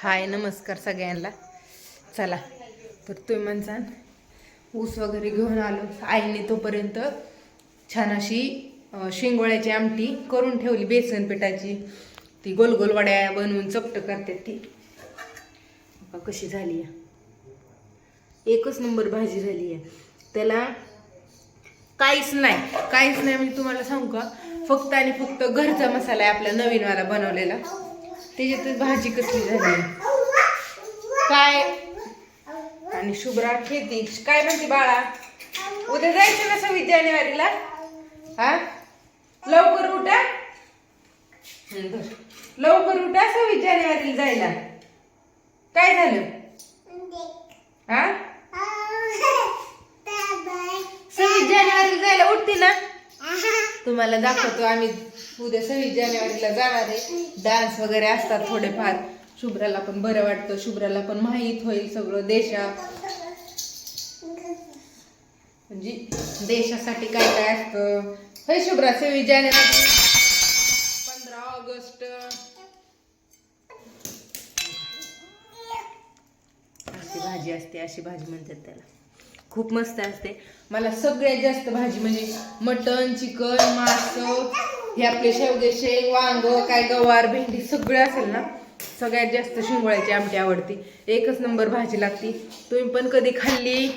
हाय नमस्कार सगळ्यांना. चला तर तुम्ही म्हणसान ऊस वगैरे घेऊन आलो. आईने तोपर्यंत छान अशी शेंगोळ्याची आमटी करून ठेवली बेसन पिठाची. ती गोल गोल वड्या बनवून चपट करतात ती. कशी झाली आहे. एकच नंबर भाजी झाली आहे. त्याला काहीच नाही. काहीच नाही म्हणजे तुम्हाला सांगू का? फक्त आणि फक्त घरचा मसाला आहे आपला नवीनवाला बनवलेला. त्याच्यातच भाजी कसली झाली? काय? आणि शुभ्रा खेती. काय म्हणते बाळा? उद्या जायचं ना सव्वीस जानेवारीला? हा? लवकर उठा. लवकर उठा सव्वीस जानेवारीला जायला. काय झालं? हा? सव्वीस जानेवारीला जायला उठते ना? तुम्हाला दाखवतो आम्ही उद्या सव्वीस जानेवारीला जाणार आहे. डान्स वगैरे असतात थोडेफार. शुभ्राला पण बरं वाटतं. शुभ्राला पण माहीत होईल सगळं देशात म्हणजे देशासाठी काय काय असतं. हे शुभ्रा सव्वीस जानेवारी. पंधरा ऑगस्ट. अशी भाजी असते अशी भाजी म्हणतात त्याला. खूप मस्त असते. मला सगळ्यात जास्त भाजी म्हणजे मटन चिकन मास हे आपले शेवगे शेंग वांग काय गवार भेंडी सगळं असेल ना सगळ्यात जास्त शिंगोळ्याची आमटी आवडती. एकच नंबर भाजी लागती. तुम्ही पण कधी खाल्ली?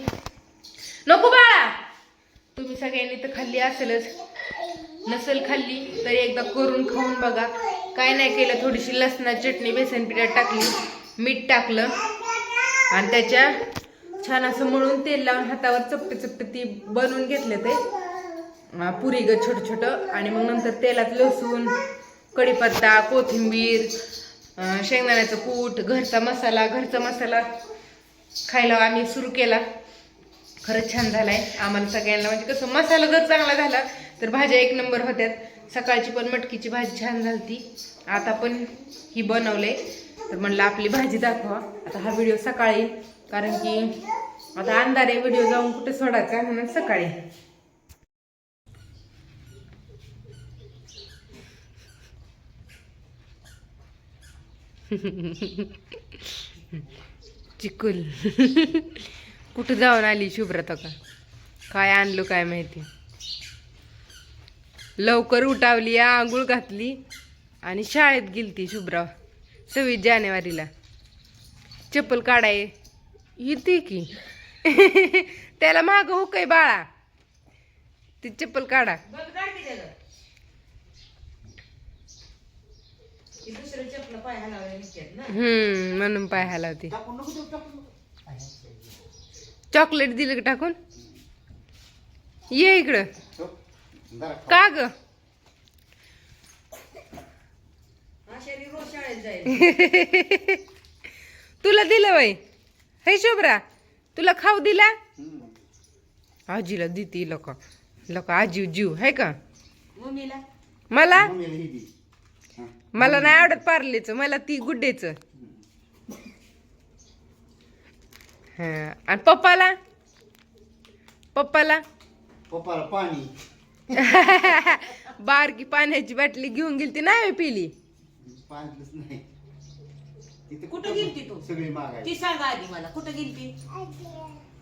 नको बाळा! तुम्ही सगळ्यांनी तर खाल्ली असेलच. नसेल खाल्ली तर एकदा करून खाऊन बघा. काय नाही केलं थोडीशी लसणाची चटणी बेसन पिठात टाकली मीठ टाकलं. आणि त्याच्या छान असं मळून तेल लावून हातावर चपटे चपटे ती बनवून घेतले ते. पुरी ग छोटं छोटं. आणि मग नंतर तेलात लसूण कढीपत्ता कोथिंबीर शेंगदाण्याचं कूट घरचा मसाला घरचा मसाला खायला आम्ही सुरू केला. खरंच छान झालाय. आम्हाला सगळ्यांना म्हणजे कसं मसाला जर चांगला झाला तर भाज्या एक नंबर होत्यात. सकाळची पण मटकीची भाजी छान झालती. आता पण ही बनवले. तर म्हणलं आपली भाजी दाखवा. आता हा व्हिडिओ सकाळी कारण की आता अंधारे व्हिडिओ जाऊन कुठे सोडायचा म्हणून सकाळी. चिकुल. कुठं जाऊन आली शुभ्रता का? काय आणलं काय माहिती? लवकर उठावली आंघोळ घातली आणि शाळेत गेली ती शुभ्रा सव्वीस जानेवारीला. चप्पल काढाय येते की. त्याला माग हो काय बाळा. ती चप्पल काढा. हम्म म्हणून पाय हलावते. चॉकलेट दिलं का टाकून? ये इकडं. का ग? तुला दिलं वय हे शुभ्रा तुला खाऊ दिला? आजीला देते लोक. लोक आजीव जीव है का? मम्मीला? मला? मला नाही आवडत पार्लेच मला ती गुड्डेच. हा. आणि पप्पाला? पप्पाला? पप्पाला पाणी. बारकी पाण्याची बाटली घेऊन गेली ती नाही पिली. नाही. तिथे कुठं गेलती तू? सगळी ती सांगा आधी मला. कुठं गेलती?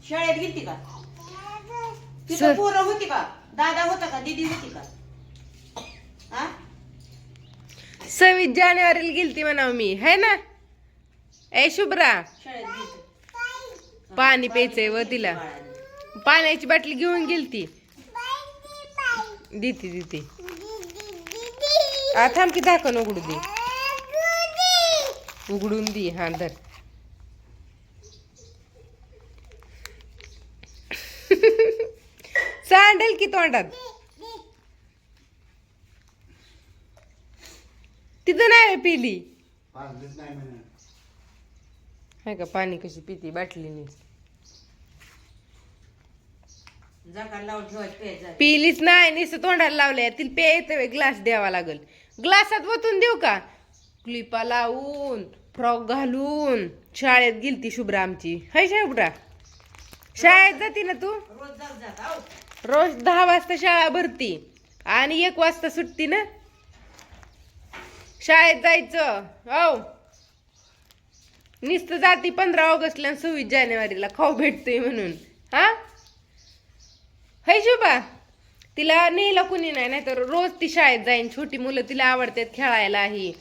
शाळेत गेलती का? सर. तिथं पोरं होती का? दादा होता का? दीदी होती का? हा सव्वीस जानेवारीला गेलती म्हणाव मी. है ना? ए शुभ्रा. शाळेत गेलती. पाणी प्यायचंय व तिला. बाळाने. पाण्याची बाटली घेऊन गेलती. देते देते. आ थांब की झाकण उघडू दे. उघडून दे. हा धर. सांडेल की तोंडात? तिथं नाही पिली. हाय का पाणी कशी पिती? बाटलीने पिलीच नाही नुसतं तोंडाला लावलंय. तिला पे ग्लास द्यावा लागल. ग्लासात वतून देऊ का? क्लिपा लावून. फ्रॉक घालून शाळेत गेलती शुभ्रा आमची. है शुभ्रा शाळेत जाती ना तू? रोज दहा वाजता शाळा भरती आणि एक वाजता सुटती ना? शाळेत जायचं. औ. नुसतं जाती पंधरा ऑगस्टला आणि सव्वीस जानेवारीला. खाऊ भेटतोय म्हणून. हा? है शुभा तिला नेला कुणी नाही नाहीतर रोज ती शाळेत जाईन. छोटी मुलं तिला आवडतात खेळायला ही.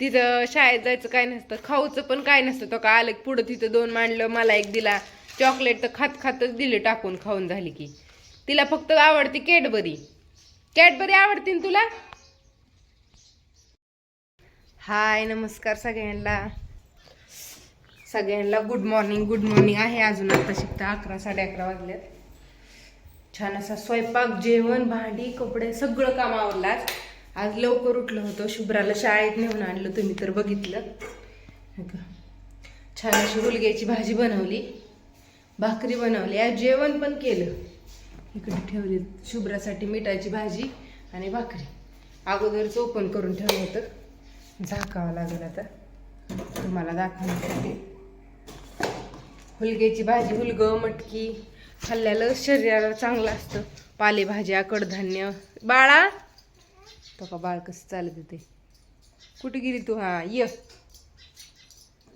तिथं शाळेत जायचं काय नसतं खाऊचं पण काय नसतं. तो का आलं पुढं तिथं दोन मांडलं मला एक दिला. चॉकलेट तर खात खातच दिले टाकून खाऊन झाली की. तिला फक्त आवडती कॅडबरी. कॅडबरी आवडती ना तुला? हाय नमस्कार सगळ्यांना. सगळ्यांना गुड मॉर्निंग गुड मॉर्निंग आहे अजून आता शिकता अकरा साडे अकरा वाजल्यात छान असा स्वयंपाक जेवण भांडी कपडे सगळं काम आवरलं आज लवकर उठलं होतं. शुभ्राला शाळेत नेऊन आणलं. तुम्ही तर बघितलं. का. छान अशी गुलग्याची भाजी बनवली. भाकरी बनवली. आज जेवण पण केलं. इकडे ठेवली शुभ्रासाठी मिठाची भाजी आणि भाकरी. अगोदरच ओपन करून ठेवलं होतं. झाकावं लागेल आता. तुम्हाला दाखवण्यासाठी. हुलग्याची भाजी हुलग मटकी. खाल्ल्याला शरीराला चांगलं असतं. पालेभाज्या कडधान्य. बाळा! बघतो का बाळ कसं चालत होते? कुठे गेली तू? हा ये.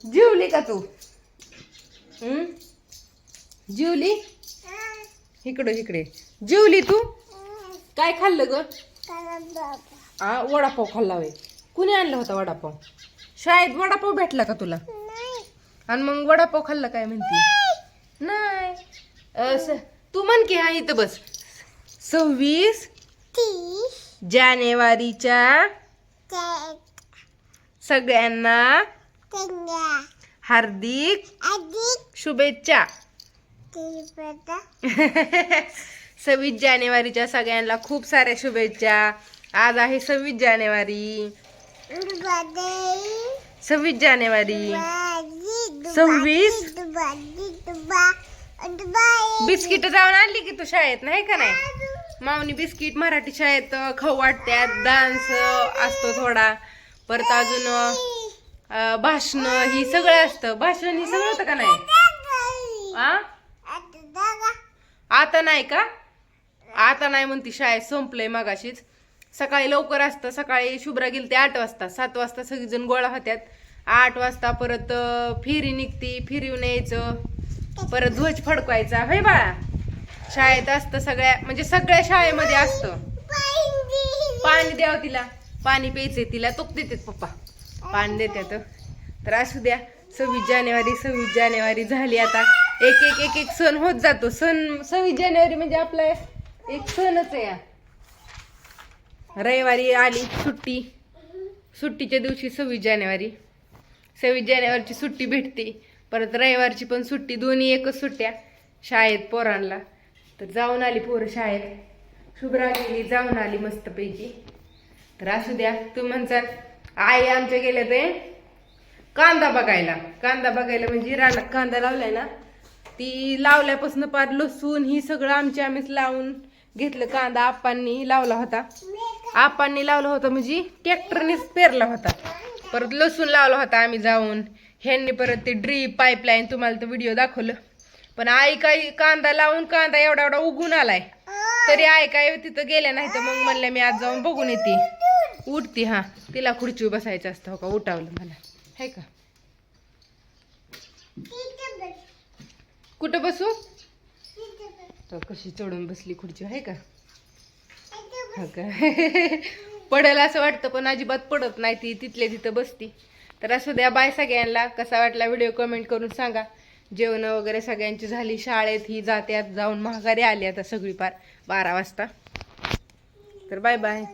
जेवली का तू? जेवली? इकडं इकडे. जेवली तू? काय खाल्लं ग? हा वडापाव खाल्ला वय कुणी आणला होता वडापाव? शाळेत वडापाव भेटला का तुला? आणि मग वडापाव खाल्ला काय म्हणते? नाही. तू म्हण की हा इथं बस. सव्वीस जानेवारीच्या सगळ्यांना हार्दिक शुभेच्छा. सव्वीस जानेवारीच्या सगळ्यांना खूप साऱ्या शुभेच्छा. आज आहे सव्वीस जानेवारी. सव्वीस जानेवारी. सव्वीस. बिस्किट जाऊन आणली की तू शाळेत नाही का नाही? मावनी बिस्किट मराठी शाळेत खाऊ वाटत्यात डान्स असतो थोडा. परत अजून भाषण ही सगळं असतं. भाषण ही सगळं होतं का नाही? आता नाही का? आता नाही म्हणती शाळेत संपलंय मगाशीच. सकाळी लवकर असतं सकाळी शुभ्रा गेली ते आठ वाजता. सात वाजता सगळीजण गोळा होत्यात. आठ वाजता परत फिरी फेरी निघती फिरून यायचं. परत ध्वज फडकवायचा. होय बाळा? शाळेत असतं सगळ्या म्हणजे सगळ्या शाळेमध्ये असतं. पाणी द्यावं तिला. पाणी प्यायचंय तिला तोप देतात पप्पा. पाणी देतात तर असू द्या सव्वीस जानेवारी सव्वीस जानेवारी झाली आता. एक एक एक एक सण होत जातो. सण सव्वीस जानेवारी म्हणजे आपला एक सणच आहे रविवारी आली सुट्टी. सुट्टीच्या दिवशी सव्वीस जानेवारी. सव्वीस जानेवारीची सुट्टी भेटते. परत रविवारची पण सुट्टी दोन्ही एकच सुट्ट्या शाळेत पोरांना तर जाऊन आली पोरं शाळेत. शुभ्रा गेली जाऊन आली मस्तपैकी. तर असू द्या तुम्ही म्हणसाल आई आमच्या गेल्या ते कांदा बघायला. कांदा बघायला म्हणजे रानात कांदा लावलाय ना ती लावल्यापासून पार लसूण ही सगळं आमची आम्हीच लावून घेतलं कांदा. आप्पांनी लावला होता. आप्पांनी लावला होता म्हणजे ट्रॅक्टरनेच पेरला होता. परत लसूण लावला होता आम्ही जाऊन. ह्यांनी परत ते ड्रीप पाईपलाईन तुम्हाला तर व्हिडिओ दाखवलं. पण आई काही कांदा लावून कांदा एवढा एवढा उगून आलाय. तरी आई काय तिथं गेल्या नाही तर मग म्हणलं मी आज जाऊन बघून येते. उठती हा. तिला खुर्ची बसायचं असतं हो का? उठावलं मला. है का? कुठं बसू? तर कशी चढून बसली खुर्ची आहे का? हो का? पडेल असं वाटतं पण अजिबात पडत नाही ती. तिथल्या तिथं बसती. तर असू द्या बाय सगळ्यांना. कसा वाटला व्हिडिओ कमेंट करून सांगा. जेवण वगैरे सगळ्यांची झाली शाळेत ही जात्यात जाऊन महागारी आली आता सगळी पार बारा वाजता. तर बाय बाय